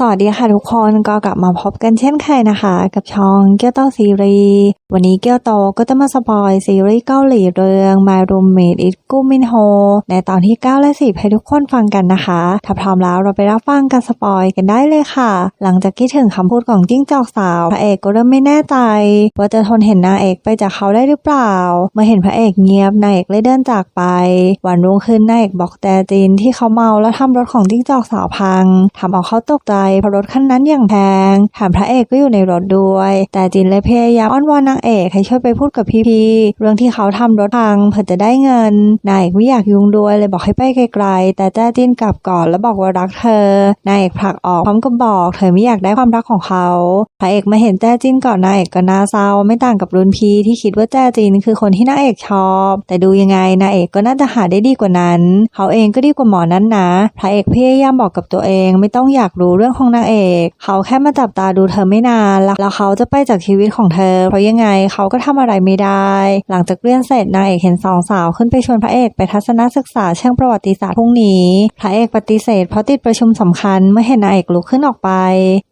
สวัสดีค่ะทุกคนก็กลับมาพบกันเช่นเคยนะคะ กับช่องเกียวโตซีรีส์วันนี้เกียวโตก็จะมาสปอยซีรีส์เกาหลีเรื่อง My Roommate is g u m i n Ho ในตอนที่ 9 และ 10 ให้ทุกคนฟังกันนะคะ ถ้าพร้อมแล้วเราไปรับฟังกันสปอยกันได้เลยค่ะ หลังจากคิดถึงคำพูดของจิ้งจอกสาว พระเอกก็เริ่มไม่แน่ใจ ว่าจะทนเห็นนางเอกไปจากเขาได้หรือเปล่า เมื่อเห็นพระเอกเงียบนางเอกเลยเดินจากไป วันรุ่งขึ้นนางเอกบอกแต่จินที่เขาเมาแล้วทำรถของจิ้งจอกสาวพังทำเอาเขาตกใจเพราะรถคันนั้นอย่างแพงแถมพระเอกก็อยู่ในรถด้วย แต่จินเลยพยายามอ้อนวอนนางเอกให้ช่วยไปพูดกับพี่พีเรื่องที่เขาทำรถพังเพื่อจะได้เงินนายเอกไม่อยากยุ่งด้วยเลยบอกให้ไปไกลๆแต่แจ้จินกลับก่อนแล้วบอกว่ารักเธอนายเอกผลักออกพร้อมกับบอกเธอไม่อยากได้ความรักของเขาพระเอกมาเห็นแจ้จินก่อนนายเอกก็น่าเศร้าไม่ต่างกับรุ่นพี่ที่คิดว่าแจ้จินคือคนที่นางเอกชอบ แต่ดูยังไงนายเอกก็น่าจะหาได้ดีกว่านั้น เขาเองก็ดีกว่าหมอนั้นนะพระเอกพยายามบอกกับตัวเองไม่ต้องอยากรู้เรื่องของนางเอก เขาแค่มาจับตาดูเธอไม่นานแล้วแล้วเขาจะไปจากชีวิตของเธอ เพราะยังไงเขาก็ทำอะไรไม่ได้ หลังจากเรียนเสร็จนางเอกเห็นสองสาวขึ้นไปชวนพระเอกไปทัศนศึกษาเชิงประวัติศาสตร์พรุ่งนี้ พระเอกปฏิเสธเพราะติดประชุมสำคัญเมื่อเห็นนางเอกลุกขึ้นออกไป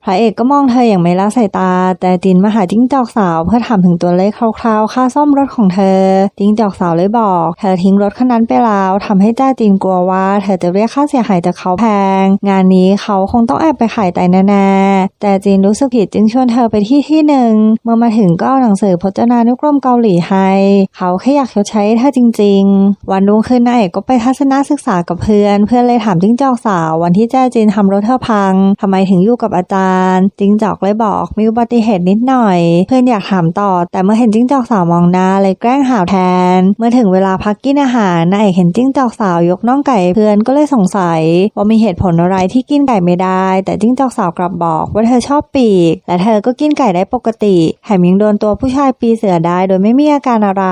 พระเอกก็มองเธออย่างไม่ละสายตา แต่จินมาหาจิ้งจอกสาวเพื่อถามถึงตัวเลขคร่าวๆ ค่าซ่อมรถของเธอ จิ้งจอกสาวเลยบอกเธอทิ้งรถคันนั้นไปแล้วทำให้จ้าจินกลัวว่า เธอจะเรียกค่าเสียหายจากเขาแพง งานนี้เขาคงต้องแอบไปขายไตแน่ๆแต่จินรู้สึกผิดจึงชวนเธอไปที่ที่หนึ่ง เมื่อมาถึงก็เอาหนังสือพจนานุกรมเกาหลีให้เขาแค่อยากชดใช้เธอจริง ๆ วันรุ่งขึ้นนายเอกก็ไปทัศนศึกษากับเพื่อน เพื่อนเลยถามจิ้งจอกสาววันที่แจ้จินทำรถเธอพังทำไมถึงอยู่กับอาจารย์จิ้งจอกเลยบอกมีอุบัติเหตุนิดหน่อย เพื่อนอยากถามต่อ แต่เมื่อเห็นจิ้งจอกสาวมองหน้าเลยแกล้งหาวแทน เมื่อถึงเวลาพักกินอาหารนายเอกเห็นจิ้งจอกสาวยกน่องไก่เพื่อนก็เลยสงสัย ว่ามีเหตุผลอะไรที่กินไก่ไม่ได้ แต่จงจอกสาวกลับบอกว่าเธอชอบปีก และเธอก็กินไก่ได้ปกติ แถมยังโดนตัวผู้ชายปีเสือได้โดยไม่มีอาการอะไร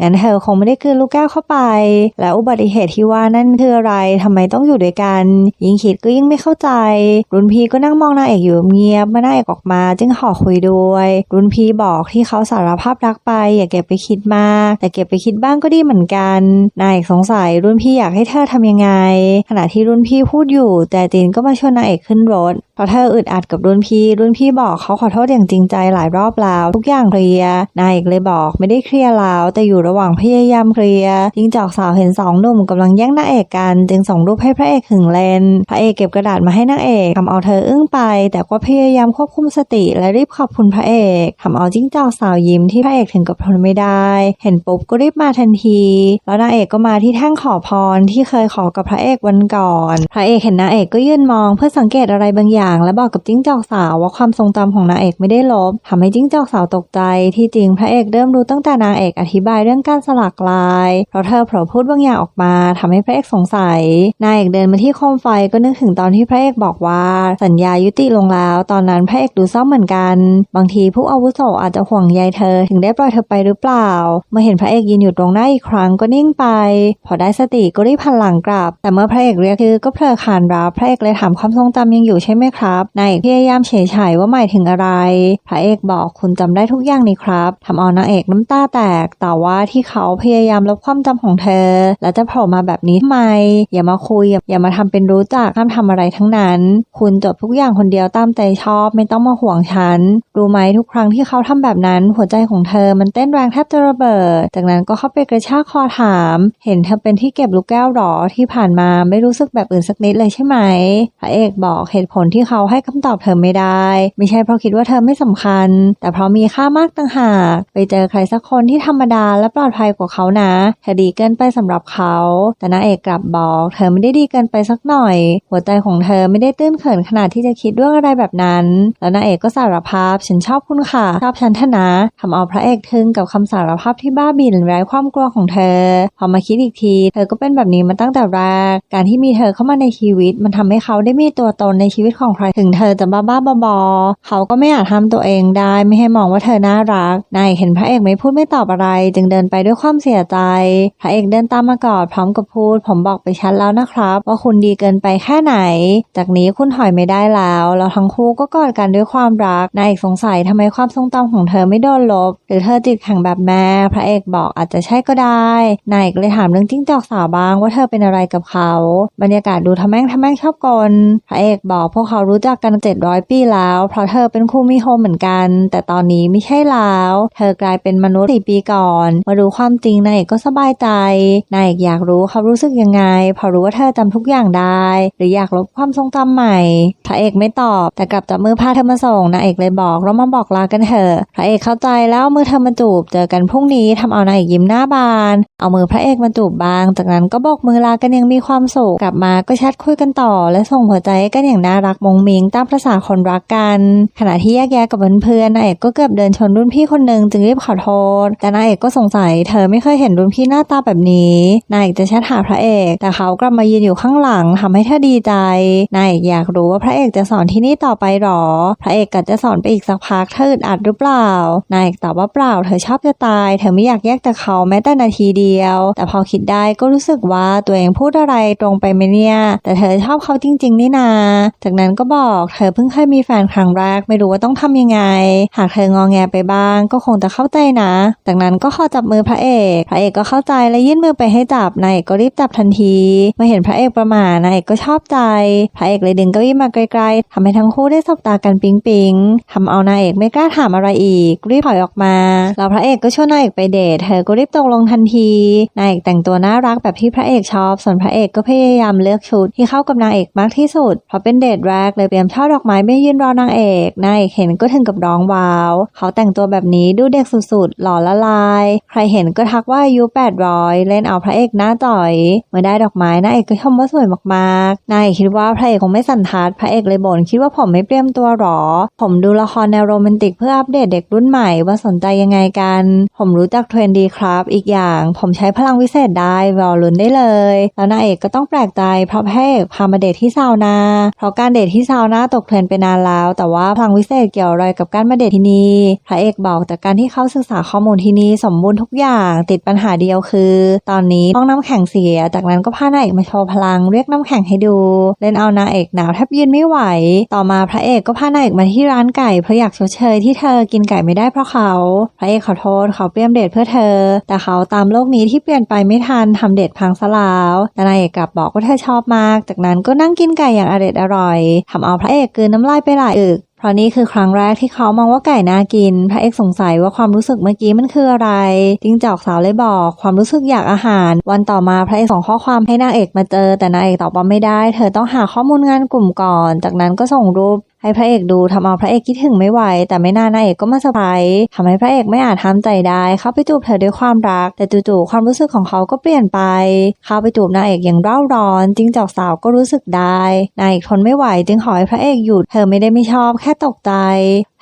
งั้นเธอคงไม่ได้คืนลูกแก้วเข้าไป และอุบัติเหตุที่ว่านั่นคืออะไรทำไมต้องอยู่ด้วยกัน ยิ่งคิดก็ยิ่งไม่เข้าใจ รุ่นพี่ก็นั่งมองนางเอกอยู่เงียบเมื่อนางเอกออกมา จึงขอคุยด้วย รุ่นพี่บอกที่เขาสารภาพรักไป อย่าเก็บไปคิดมาก แต่เก็บไปคิดบ้างก็ดีเหมือนกันนางเอกสงสัยรุ่นพี่อยากให้เธอทำยังไง ขณะที่รุ่นพี่พูดอยู่แต่จินก็มาชวนนางเอกขึ้นรถเพราะเธออึดอัดกับรุ่นพี่ รุ่นพี่บอกเขาขอโทษอย่างจริงใจหลายรอบแล้วทุกอย่างเคลียร์นายเอกเลยบอกไม่ได้เคลียร์แล้วแต่อยู่ระหว่างพยายามเคลียร์จิงจอกสาวเห็นสองหนุ่มกำลังแย่งนางเอกกันจึงส่งรูปให้พระเอกหึงเลนพระเอกเก็บกระดาษมาให้นางเอกทำเอาเธออึ้งไป แต่ก็พยายามควบคุมสติและรีบขอบคุณพระเอกทำเอาจิ้งจอกสาวยิ้มที่พระเอกถึงกับทนไม่ได้ เห็นปุ๊บก็รีบมาทันที แล้วนางเอกก็มาที่แท่งขอพรที่เคยขอกับพระเอกวันก่อน พระเอกเห็นนางเอกก็ยืนมองเพื่อสังเกตอะไรบางอย่าง และบอกกับจิ้งจอกสาวว่าความทรงจำของนางเอกไม่ได้ลบทำให้จิ้งจอกสาวตกใจ ที่จริงพระเอกเริ่มรู้ตั้งแต่นางเอกอธิบายเรื่องการสลักลาย เพราะเธอเผลอพูดบางอย่างออกมาทำให้พระเอกสงสัย นางเอกเดินมาที่โคมไฟก็นึกถึงตอนที่พระเอกบอกว่าสัญญายุติลงแล้ว ตอนนั้นพระเอกดูเศร้าเหมือนกัน บางทีผู้อาวุโสอาจจะห่วงใยเธอ ถึงได้ปล่อยเธอไปหรือเปล่า เมื่อเห็นพระเอกยืนอยู่ตรงหน้าอีกครั้งก็นิ่งไป พอได้สติก็รีบหันหลังกลับ แต่เมื่อพระเอกเรียกคือก็เพลอขานรับพระเอกเลยถามความทรงจำยังอยู่ใช่ไหมครับนายเอกพยายามเฉยเฉยว่าหมายถึงอะไร พระเอกบอกคุณจำได้ทุกอย่างนี่ครับทำเอานางเอกน้ำตาแตก แต่ว่าที่เขาพยายามลบความจำของเธอ แล้วจะโผล่มาแบบนี้ทำไม อย่ามาคุย อย่ามาทำเป็นรู้จักห้ามทำอะไรทั้งนั้น คุณจบทุกอย่างคนเดียวตามใจชอบ ไม่ต้องมาห่วงฉัน รู้ไหมทุกครั้งที่เขาทำแบบนั้น หัวใจของเธอมันเต้นแรงแทบจะระเบิด จากนั้นก็เข้าไปกระชากคอถาม เห็นเธอเป็นที่เก็บลูกแก้วหรอที่ผ่านมาไม่รู้สึกแบบอื่นสักนิดเลยใช่ไหมพระเอกบอกเหตุผลที่เขาให้คำตอบเธอไม่ได้ ไม่ใช่เพราะคิดว่าเธอไม่สำคัญ แต่เพราะมีค่ามากต่างหาก ไปเจอใครสักคนที่ธรรมดาและปลอดภัยกว่าเขานะเธอดีเกินไปสำหรับเขา แต่นางเอกกลับบอก เธอไม่ได้ดีเกินไปสักหน่อย หัวใจของเธอไม่ได้ตื้นเขินขนาดที่จะคิดเรื่องอะไรแบบนั้น แล้วนางเอกก็สารภาพฉันชอบคุณค่ะชอบฉันทนะทำเอาพระเอกทึ่งกับคำสารภาพที่บ้าบิ่นไร้ความกลัวของเธอ พอมาคิดอีกที เธอก็เป็นแบบนี้มาตั้งแต่แรก การที่มีเธอเข้ามาในชีวิต มันทำให้เขาได้มีตัวตนในชีวิตวิถีของใครถึงเธอจะบ้าบ้าบอเขาก็ไม่อาจทำตัวเองได้ ไม่ให้มองว่าเธอน่ารักนายเห็นพระเอกไม่พูดไม่ตอบอะไร จึงเดินไปด้วยความเสียใจ พระเอกเดินตามมากอดพร้อมกับพูด ผมบอกไปชัดแล้วนะครับ ว่าคุณดีเกินไปแค่ไหน จากนี้คุณถอยไม่ได้แล้วแล้วทั้งคู่ก็กอดกันด้วยความรักนายเอกสงสัยทำไมความทรงจำของเธอไม่โดนลบ หรือเธอจิตแข็งแบบแม่พระเอกบอกอาจจะใช่ก็ได้นายเอกเลยถามเรื่องจิ้งจอกสาวบ้างว่าเธอเป็นอะไรกับเขา บรรยากาศดูทำแม่งทำแม่งชอบกลพระเอกบอกพวกเขารู้จักกัน700ปีแล้ว เพราะเธอเป็นคู่มิโฮเหมือนกัน แต่ตอนนี้ไม่ใช่แล้ว เธอกลายเป็นมนุษย์สี่ปีก่อน มารู้ความจริงนายเอกก็สบายใจ นายเอกอยากรู้เขารู้สึกยังไง พอรู้ว่าเธอจำทุกอย่างได้ หรืออยากลบความทรงจำใหม่ พระเอกไม่ตอบ แต่กลับจับมือพาเธอมาส่ง นางเอกเลยบอกเรามาบอกลากันเถอะ พระเอกเข้าใจแล้วเมือเธอมาจูบ เจอกันพรุ่งนี้ทำเอานางเอกยิ้มหน้าบาน เอามือพระเอกมาจูบบาง จากนั้นก็บอกมือลากันยังมีความสุข กลับมาก็แชทคุยกันต่อ และส่งหัวใจกันอย่างน่ารักมงมิงตามประษาคนรักกัน ขณะที่แยกแยะกับเพื่อนๆนางเอกก็เกือบเดินชนรุ่นพี่คนหนึ่งจึงรีบขอโทษ แต่นางเอกก็สงสัยเธอไม่เคยเห็นรุ่นพี่หน้าตาแบบนี้นางเอกจะแชทหาพระเอก แต่เขากลับมายืนอยู่ข้างหลังทำให้เธอดีใจนางเอกอยากรู้ว่าพระเอกจะสอนที่นี่ต่อไปหรอ พระเอกก็จะสอนไปอีกสักพักเธออึดอัดหรือเปล่านายเอกตอบว่าเปล่าเธอชอบจะตาย เธอไม่อยากแยกจากเขาแม้แต่นาทีเดียว แต่พอคิดได้ก็รู้สึกว่าตัวเองพูดอะไรตรงไปไหมเนี่ย แต่เธอชอบเขาจริง ๆ นี่นา จากนั้นก็บอกเธอเพิ่งเคยมีแฟนครั้งแรกไม่รู้ว่าต้องทำยังไง หากเธององแงไปบ้างก็คงจะเข้าใจนะ จากนั้นก็ขอจับมือพระเอก พระเอกก็เข้าใจและยื่นมือไปให้จับนายเอกก็รีบจับทันทีเมื่อเห็นพระเอกประมาทนายเอกก็ชอบใจ พระเอกเลยดึงเก้าอี้มาไกลๆทำให้ทั้งคู่ได้สบตากันปิ๊งปิงๆทำเอานายเอกไม่กล้าถามอะไรอีก รีบถอยออกมาแล้วพระเอกก็ชวนนายเอกไปเดทเธอก็รีบตกลงทันทีนายเอกแต่งตัวน่ารักแบบที่พระเอกชอบ ส่วนพระเอกก็พยายามเลือกชุดที่เข้ากับนางเอกมากที่สุดเพราะเป็นเดทแรกเลยเตรียมช่อดอกไม้ไม่ยืนรอนางเอกนายเอกเห็นก็ถึงกับร้องว้าว เขาแต่งตัวแบบนี้ดูเด็กสุดๆ หล่อละลาย ใครเห็นก็ทักว่าอายุ800 เล่นเอาพระเอกหน้าจ่อย เมื่อได้ดอกไม้นายเอกก็ชมว่าสวยมากๆนายเอกคิดว่าพระเอกคงไม่สันทัด พระเอกเลยบ่นคิดว่าผมไม่เตรียมตัวหรอ ผมดูละครแนวโรแมนติกเพื่ออัปเดตเด็กรุ่นใหม่ว่าสนใจยังไงกัน ผมรู้จักเทรนดีครับ อีกอย่างผมใช้พลังวิเศษได้รอลุ้นได้เลย แล้วนางเอกก็ต้องแปลกใจเพราะพระเอกพามาเดทที่ซาวนาเพราะการเดทที่ซาวนาตกเทรนไปนานแล้ว แต่ว่าพลังวิเศษเกี่ยวอะไรกับการมาเดทที่นี่พระเอกบอกจากการที่เขาศึกษาข้อมูลที่นี่สมบูรณ์ทุกอย่างติดปัญหาเดียวคือ ตอนนี้ห้องน้ำแข็งเสีย จากนั้นก็พานางเอกมาโชว์พลังเรียกน้ำแข็งให้ดู เล่นเอานางเอกหนาวแทบยืนไม่ไหว ต่อมาพระเอกก็พานางเอกมาที่ร้านไก่เพราะอยากชดเชยที่เธอกินไก่ไม่ได้เพราะเขา พระเอกขอโทษเขาเตรียมเดทเพื่อเธอ แต่เขาตามโลกนี้ที่เปลี่ยนไปไม่ทันทำเดทพังซะแล้วแต่นางเอกกลับบอกว่าเธอชอบมาก จากนั้นก็นั่งกินไก่อย่างอร่อยอยทำเอาพระเอกกลืนน้ำลายไปหลายอึกเพราะนี่คือครั้งแรกที่เขามองว่าไก่น่ากิน พระเอกสงสัยว่าความรู้สึกเมื่อกี้มันคืออะไร จิ้งจอกสาวเลยบอก ความรู้สึกอยากอาหาร วันต่อมาพระเอกส่งข้อความให้นางเอกมาเจอ แต่นางเอกตอบว่าไม่ได้ เธอต้องหาข้อมูลงานกลุ่มก่อน จากนั้นก็ส่งรูป ให้พระเอกดูทำเอาพระเอกคิดถึงไม่ไหว แต่ไม่นานนายเอกก็มาเซอร์ไพรส์ทำให้พระเอกไม่อาจทำใจได้เข้าไปจูบเธอด้วยความรัก แต่จู่ๆความรู้สึกของเขาก็เปลี่ยนไป เข้าไปจูบนายเอกอย่างเร่าร้อนจิงจอกสาวก็รู้สึกได้นายเอกทนไม่ไหว จึงขอให้พระเอกหยุดเธอไม่ได้ไม่ชอบแค่ตกใจ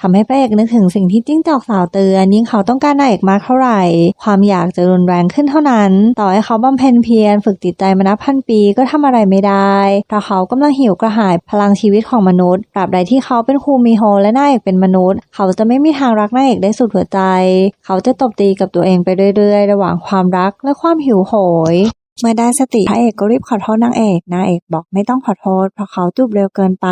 ทำให้พระเอกนึกถึงสิ่งที่จิ้งจอกสาวเตือน ยิ่งเขาต้องการนางเอกมากเท่าไหร่ ความอยากจะรุนแรงขึ้นเท่านั้น ต่อให้เขาบำเพ็ญเพียรฝึกจิตใจมานับพันปีก็ทำอะไรไม่ได้เพราะเขากำลังหิวกระหายพลังชีวิตของมนุษย์ตราบใดที่เขาเป็นครูมีโฮและนางเอกเป็นมนุษย์ เขาจะไม่มีทางรักนางเอกได้สุดหัวใจ เขาจะตบตีกับตัวเองไปเรื่อยๆ ระหว่างความรักและความหิวโหยเมื่อได้สติพระเอกก็รีบขอโทษนางเอก นางเอกบอกไม่ต้องขอโทษเพราะเขาจูบเร็วเกินไป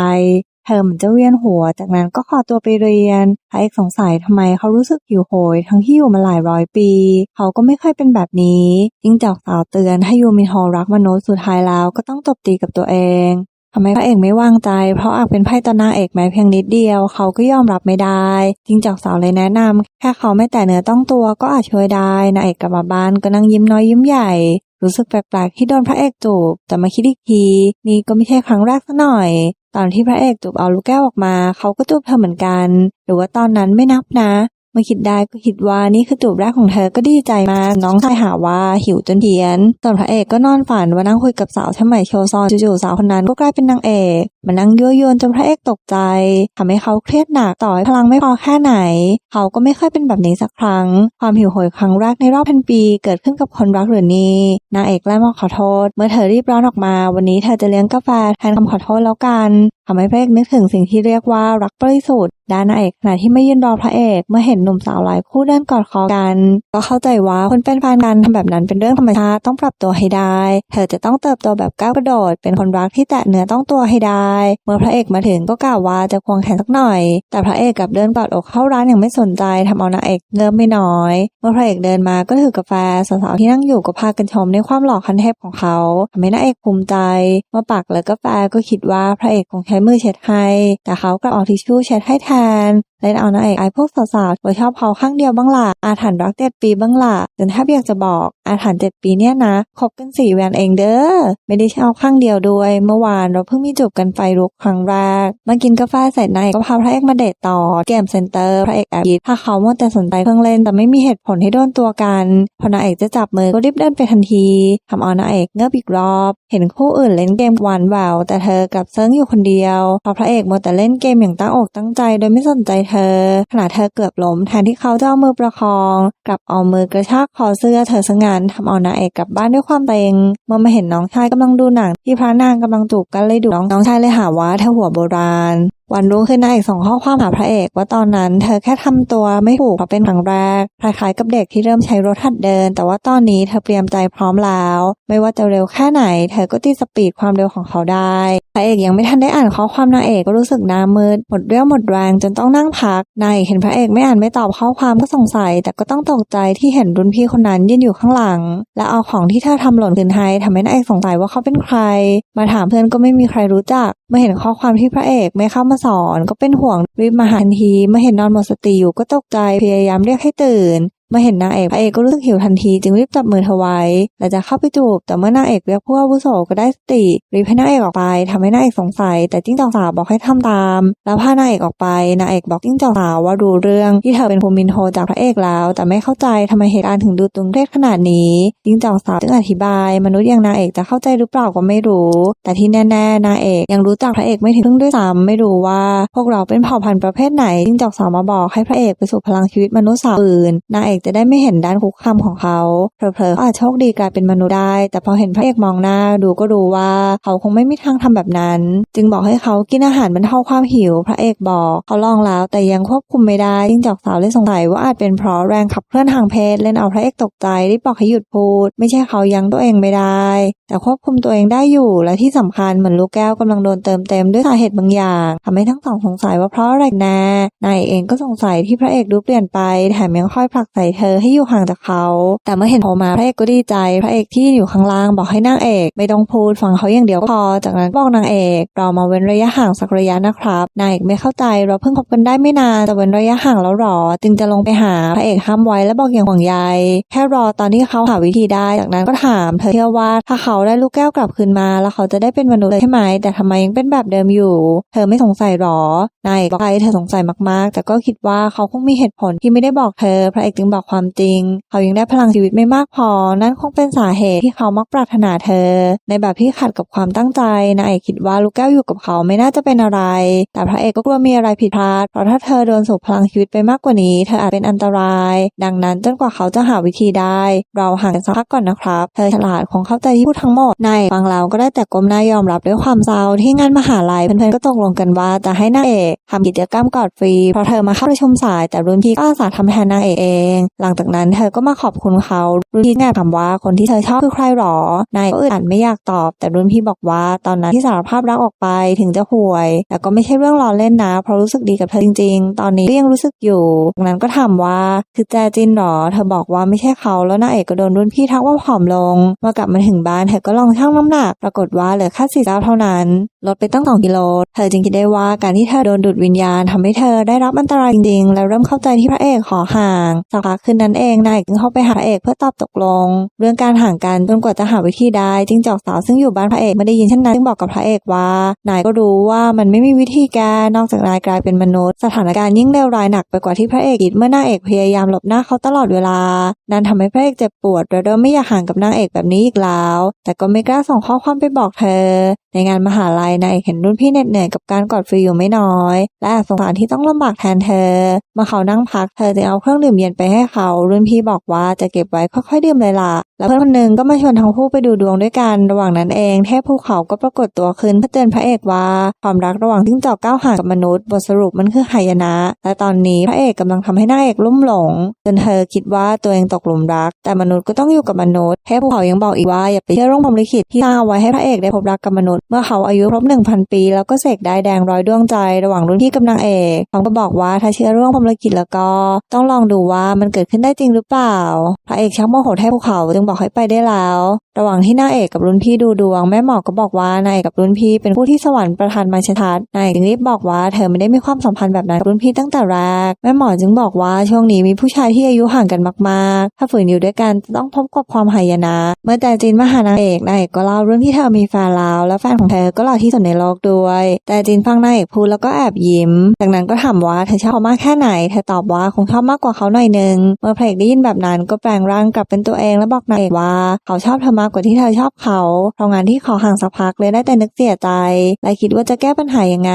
เธอเหมือนจะเวียนหัว จากนั้นก็ขอตัวไปเรียนพระเอกสงสัยทำไมเขารู้สึกหิวโหย ทั้งที่อยู่มาหลายร้อยปี เขาก็ไม่เคยเป็นแบบนี้ยิ่งจอกสาวเตือนให้ยูมินโฮรักมโนสุดท้ายแล้วก็ต้องตบตีกับตัวเองทำไมพระเอกไม่วางใจ เพราะอาจเป็นไพ่ตอนางเอกแม้เพียงนิดเดียว เขาก็ยอมรับไม่ได้จิงจอกสาวเลยแนะนำแค่เขาไม่แต่เนื้อต้องตัวก็อาจช่วยได้นางเอกกลับมาบ้านก็นั่งยิ้มน้อยยิ้มใหญ่ รู้สึกแปลกๆที่โดนพระเอกจูบแต่มาคิดอีกทีนี่ก็ไม่ใช่ครั้งแรกซะหน่อย ตอนที่พระเอกจูบเอาลูกแก้วออกมา เขาก็จูบเธอเหมือนกัน หรือว่าตอนนั้นไม่นับนะ เมื่อคิดได้ก็คิดว่านี่คือจูบแรกของเธอก็ดีใจมากน้องชายหาว่าหิวจนเพี้ยนส่วนพระเอกก็นอนฝันว่านั่งคุยกับสาวชใหม่โชซอนจู่ๆสาวคนนั้นก็กลายเป็นนางเอกมานั่งยั่วยวนจนพระเอกตกใจทำให้เขาเครียดหนักต่อให้พลังไม่พอแค่ไหน เขาก็ไม่เคยเป็นแบบนี้สักครั้ง ความหิวโหยครั้งแรกในรอบพันปีเกิดขึ้นกับคนรักหรือนี่นางเอกแกล้มาขอโทษ เมื่อเธอรีบร้อนออกมา วันนี้เธอจะเลี้ยงกาแฟแทนคำขอโทษแล้วกัน ทำให้พระเอกนึกถึงสิ่งที่เรียกว่ารักบริสุทธิ์ด้านนางเอกขณะที่ไม่ยืนรอพระเอกเมื่อเห็นหนุ่มสาวหลายคู่เดินกอดคอกัน ก็เข้าใจว่าคนเป็นแฟนกันทำแบบนั้นเป็นเรื่องธรรมชาติต้องปรับตัวให้ได้ เธอจะต้องเติบโตแบบก้าวกระโดด เป็นคนรักที่แตะเนื้อต้องตัวให้ได้ เมื่อพระเอกมาถึงก็กล่าวว่าจะควงแขนสักหน่อย แต่พระเอกกลับเดินกอดอกเข้าร้านอย่างไม่สนใจทำเอานางเอกเริ่มไม่น้อย เมื่อพระเอกเดินมาก็ถือกาแฟสาวๆที่นั่งอยู่ก็พากันชมในความหล่อคันเทพของเขาทำให้นางเอกภูมิใจเมื่อปักแล้วกาแฟก็คิดว่าพระเอกคงใช้มือเช็ดให้ แต่เขากลับเอาทิชชู่เช็ดให้แทน เล่นเอานาเอกไอพวกสาวๆว่าชอบเขาข้างเดียวบ้างล่ะอาถรรพ์รักเจ็ดปีบ้างล่ะจนแทบอยากจะบอกอาถรรพ์เจ็ดปีเนี่ยนะคบกันสี่แวนเองเด้อไม่ได้ชอบข้างเดียวด้วย เมื่อวานเราเพิ่งมีจูบกันไฟลุกครั้งแรกมากินกาแฟเสร็จนายก็พาพระเอกมาเดทต่อเกมเซ็นเตอร์พระเอกแอบยิดถ้าเขามัวแต่สนใจเครื่องเล่นแต่ไม่มีเหตุผลให้โดนตัวกันพอนางเอกจะจับมือก็รีบเดินไปทันทีทำเอานางเอกเงือบอีกรอบ เห็นคู่อื่นเล่นเกมหวานแววแต่เธอกลับเซิงอยู่คนเดียวพราะพระเอกมัวแต่เล่นเกมอย่างตั้งอกตั้งใจโดยไม่สนใจเธอขณะเธอเกือบล้มแทนที่เขาจะเอามือประคอง กลับเอามือกระชากคอเสื้อเธอซะงั้นทำเอานางเอกกลับบ้านด้วยความเต็งเมื่อมาเห็นน้องชายกำลังดูหนัง ที่พระนางกำลังจูบกันเลยดุน้องน้องชายเลยหาว่าเธอหัวโบราณวันรุ่งขึ้นนางเอกส่งข้อความหาพระเอกว่าตอนนั้นเธอแค่ทำตัวไม่ถูกเพราะเป็นครั้งแรกคล้ายๆกับเด็กที่เริ่มใช้รถหัดเดิน แต่ว่าตอนนี้เธอเตรียมใจพร้อมแล้ว ไม่ว่าจะเร็วแค่ไหน เธอก็ตีสปีดความเร็วของเขาได้ ระเอกยังไม่ทันได้อ่านข้อความนางเอกก็รู้สึกหน้ามืดหมดเรี่ยวหมดแรงจนต้องนั่งพักนายเอกเห็นพระเอกไม่อ่านไม่ตอบข้อความก็สงสัย แต่ก็ต้องตกใจที่เห็นรุ่นพี่คนนั้นยืนอยู่ข้างหลัง และเอาของที่เธอทำหล่นคืนให้ทำให้นางเอกสงสัยว่าเขาเป็นใคร มาถามเพื่อนก็ไม่มีใครรู้จักเมื่อเห็นข้อความที่พระเอกไม่เข้ามาสอน ก็เป็นห่วงรีบมาหาทันทีเมื่อเห็นนอนหมดสติอยู่ก็ตกใจพยายามเรียกให้ตื่น มื่อเห็นนางเอกพระเอกก็รู้สึกหิวทันทีจึงรีบจับมือเธอไว้และจะเข้าไปจูบ แต่เมื่อนางเอกเรียกผู้อาวุโสก็ได้สติรีบให้นางเอกออกไปทำให้นางเอกสงสัย แต่จิ้งจอกสาวบอกให้ทำตาม แล้วพานางเอกออกไปนางเอกบอกจิ้งจอกสาวว่ารู้เรื่องที่เธอเป็นภูมินโทจากพระเอกแล้ว แต่ไม่เข้าใจทำไมเหตุการณ์ถึงดูตึงเครียดขนาดนี้จิ้งจอกสาวจึงอธิบาย มนุษย์อย่างนางเอกจะเข้าใจหรือเปล่าก็ไม่รู้ แต่ที่แน่ๆนางเอกยังรู้จักพระเอกไม่ถึงครึ่งด้วยซ้ำไม่รู้ว่าพวกเราเป็นเผ่าพันธุ์ประเภทไหนจิ้งจอกสาวมาบอกให้พระเอกไปสู่พลังชีวิตมนุษย์สาวอื่นนางเอกจะได้ไม่เห็นด้านคุกคามของเขาเผลอๆเขาอาจโชคดีกลายเป็นมนุษย์ได้ แต่พอเห็นพระเอกมองหน้าดูก็รู้ว่าเขาคงไม่มีทางทำแบบนั้น จึงบอกให้เขากินอาหารบรรเทาความหิว พระเอกบอกเขาลองแล้วแต่ยังควบคุมไม่ได้จิ้งจอกสาวเลยสงสัยว่าอาจเป็นเพราะแรงขับเคลื่อนทางเพศเล่นเอาพระเอกตกใจรีบบอกให้หยุดพูด ไม่ใช่เขายังตัวเองไม่ได้ แต่ควบคุมตัวเองได้อยู่และที่สำคัญเหมือนลูกแก้วกำลังโดนเติมเต็มด้วยสาเหตุบางอย่างทำให้ทั้งสองสงสัยว่าเพราะอะไรแน่นายเองก็สงสัยที่พระเอกดูเปลี่ยนไปแถมยังค่อยผลักใส่เธอให้อยู่ห่างจากเขา แต่เมื่อเห็นโผล่มาพระเอกก็ดีใจ พระเอกที่อยู่ข้างล่างบอกให้นางเอก ไม่ต้องพูดฟังเขาอย่างเดียวก็พอ จากนั้นบอกนางเอก เรามาเว้นระยะห่างสักระยะนะครับ นางเอกไม่เข้าใจเราเพิ่งคบกันได้ไม่นานแต่เว้นระยะห่างแล้วหรอ จึงจะลงไปหาพระเอกห้ามไว้และบอกอย่างห่วงใยแค่รอตอนที่เขาหาวิธีได้ จากนั้นก็ถามเธอเชื่อว่าถ้าเขาได้ลูกแก้วกลับคืนมา แล้วเขาจะได้เป็นมนุษย์เลยใช่ไหม แต่ทำไมยังเป็นแบบเดิมอยู่ เธอไม่สงสัยหรอนายเอกบอกไปเธอสงสัยมากๆ แต่ก็คิดว่าเขาคงมีเหตุผลที่ไม่ได้บอกเธอ พระเอกจึงบอกความจริง เขายังได้พลังชีวิตไม่มากพอ นั่นคงเป็นสาเหตุที่เขามักปรารถนาเธอ ในแบบที่ขัดกับความตั้งใจนายเอกคิดว่าลูกแก้วอยู่กับเขาไม่น่าจะเป็นอะไร แต่พระเอกก็กลัวมีอะไรผิดพลาด เพราะถ้าเธอโดนสูบพลังชีวิตไปมากกว่านี้ เธออาจเป็นอันตราย ดังนั้นจนกว่าเขาจะหาวิธีได้ เราห่างกันสักพักก่อนนะครับ เธอฉลาดคงเข้าใจที่พูดทั้งหมดนายฟังแล้วก็ได้แต่ก้มหน้ายอมรับด้วยความเศร้าที่งานมหาลัยเพื่อนๆก็ตกลงกันว่าจะให้นางเอกทำกิจกรรมกอดฟรีเพราะเธอมาเข้าประชุมสายแต่รุ่นพี่ก็อาสาทำแทนนางเอกเองหลังจากนั้นเธอก็มาขอบคุณเขารุ่นพี่แอบถามว่าคนที่เธอชอบคือใครหรอนายก็อึดอัดไม่อยากตอบ แต่รุ่นพี่บอกว่าตอนนั้นที่สารภาพรักออกไปถึงจะห่วย แต่ก็ไม่ใช่เรื่องล้อเล่นนะ เพราะรู้สึกดีกับเธอจริง ๆ ตอนนี้ก็ยังรู้สึกอยู่จากนั้นก็ถามว่าคือแจจินหรอ เธอบอกว่าไม่ใช่เขาแล้วนางเอกก็โดนรุ่นพี่ทักว่าผอมลงเมื่อกลับมาถึงบ้านเธอก็ลองชั่งน้ำหนัก ปรากฏว่าเหลือแค่สี่เจ้าเท่านั้น ลดไปตั้งสองกิโล เธอจึงคิดได้ว่าการที่เธอโดนดูดวิญญาณทำให้เธอได้รับอันตรายจริงๆ แล้วเริ่มเข้าใจที่พระเอกขอห่างสักพักคืนนั้นเองนายจึงเข้าไปหาเอกเพื่อตอบตกลง เรื่องการห่างกันจนกว่าจะหาวิธีได้จิ้งจอกสาวซึ่งอยู่บ้านพระเอกไม่ได้ยินเช่นนั้นจึงบอกกับพระเอกว่านายก็รู้ว่ามันไม่มีวิธีแก้นอกจากนายกลายเป็นมนุษย์ สถานการณ์ยิ่งเลวร้ายหนักไปกว่าที่พระเอกคิดเมื่อนางเอกพยายามหลบหน้าเขาตลอดเวลา นั่นทำให้พระเอกเจ็บปวดและเริ่มไม่อยากห่างกับนางเอกแบบนี้อีกแล้ว แต่ก็ไม่กล้าส่งข้อความไปบอกเธอในงานมหาลัยนายเห็นรุ่นพี่เหน็ดเหนื่อยกับการกอดฟรีอยู่ไม่น้อย และอบสงสารที่ต้องลำบากแทนเธอมื่อเขานั่งพักเธอจึงเอาเครื่องดื่มเย็นไปให้เขา รุ่นพี่บอกว่าจะเก็บไว้ค่อยๆดื่มเลยล่ะแล้วเพื่อนคนหนึ่งก็มาชวนทั้งคู่ไปดูดวงด้วยกัน ระหว่างนั้นเองเทพภูเขาก็ปรากฏตัวขึ้นเพื่อเตือนพระเอกว่า ความรักระหว่างจิ้งจอกก้าวห่างกับมนุษย์บทสรุปมันคือหายนะ และตอนนี้พระเอกกำลังทำให้นางเอกลุ่มหลงจนเธอคิดว่าตัวเองตกหลุมรัก แต่มนุษย์ก็ต้องอยู่กับมนุษย์เทพภูเขายังบอกอีกว่าอย่าไปเชื่อเรื่องพรมลิขิตที่สร้างไว้ให้พระเอกได้พบรักกับมนุษย์เมื่อเขาอายุครบหนึ่งพันปี แล้วก็เสกได้แดงร้อยดวงใจระหว่างรุ่นพี่กับนางเอกพร้อมก็บอกว่าถ้าเชื่อเรื่องพรหมลิขิตแล้วก็ ต้องลองดูว่ามันเกิดขึ้นได้จริงหรือเปล่า พระเอกชักโมโหเทพภูเขาจึงบอกให้ไปได้แล้ว ระหว่างที่นางเอกกับรุ่นพี่ดูดวงแม่หมอก็บอกว่านางเอกกับรุ่นพี่เป็นผู้ที่สวรรค์ประทานมาชทัศนางเอกจึงรีบบอกว่าเธอไม่ได้มีความสัมพันธ์แบบนั้นกับรุ่นพี่ตั้งแต่แรกแม่หมอจึงบอกว่าช่วงนี้มีผู้ชายที่อายุห่างกันมากๆ ถ้าฝืนอยู่ด้วยกันจะต้องพบกับความหายนะ เมื่อแต่จินมาหานางเอกนางเอกก็เล่าเรื่องที่เธอมีแฟนแล้วและแฟนของเธอก็หล่อที่สุดในโลกด้วย แต่จินฟังนางเอกพูดแล้วก็แอบยิ้ม จากนั้นก็ถามว่าเธอชอบเขามากแค่ไหนเธอตอบว่าคงชอบมากกว่าเขาหน่อยนึงเมื่อพระเอกได้ยินแบบนั้นก็แปลงร่างกลับเป็นตัวเองและบอกนางเอกว่าเขาชอบเธอมากกว่าที่เธอชอบเขาเพราะงานที่เขาห่างสักพักเลยได้แต่นึกเสียใจ และคิดว่าจะแก้ปัญหายังไง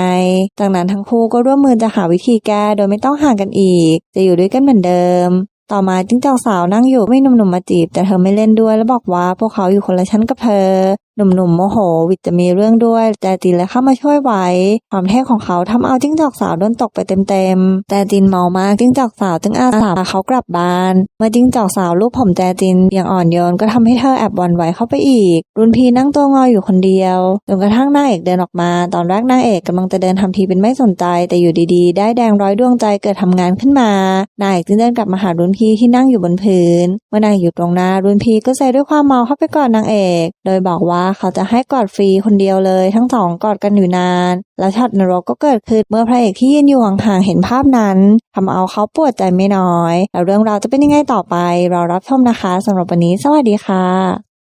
จากนั้นทั้งคู่ก็ร่วมมือจะหาวิธีแก้โดยไม่ต้องห่างกันอีก จะอยู่ด้วยกันเหมือนเดิมต่อมาจิ้งจอกสาวนั่งอยู่ไม่หนุ่มๆมาจีบ แต่เธอไม่เล่นด้วยแล้วบอกว่าพวกเขาอยู่คนละชั้นกับเธอ หนุ่มๆโมโห วิทย์จะมีเรื่องด้วย แต่จินเลยเข้ามาช่วยไว้ ความเท่ของเขาทำเอาจิ้งจอกสาวโดนตกไปเต็มๆ แต่จินเมามากจิ้งจอกสาวจึงอาสาพาเขากลับบ้าน เมื่อจิ้งจอกสาวลูบผมแจจินอย่างอ่อนโยนก็ทำให้เธอแอบหวันไหวเข้าไปอีก รุ่นพี่นั่งตัวงออยู่คนเดียวจนกระทั่งนางเอกเดินออกมา ตอนแรกนางเอกกำลังจะเดินทำทีเป็นไม่สนใจ แต่อยู่ดีๆ ได้แดงร้อยดวงใจเกิดทำงานขึ้นมานางเอกจึงเดินกลับมาหารุ่นพี่ที่นั่งอยู่บนพื้น เมื่อนางอยู่ตรงหน้ารุ่นพี่ก็ใจด้วยความเมาเข้าไปกอดนางเอก โดยบอกว่าเขาจะให้กอดฟรีคนเดียวเลย ทั้งสองกอดกันอยู่นาน แล้วช็อตนรกก็เกิดขึ้นเมื่อพระเอกที่ยืนอยู่ห่างๆเห็นภาพนั้นทำเอาเขาปวดใจไม่น้อย แล้วเรื่องราวจะเป็นยังไงต่อไปรอรับชมนะคะสำหรับวันนี้ สวัสดีค่ะ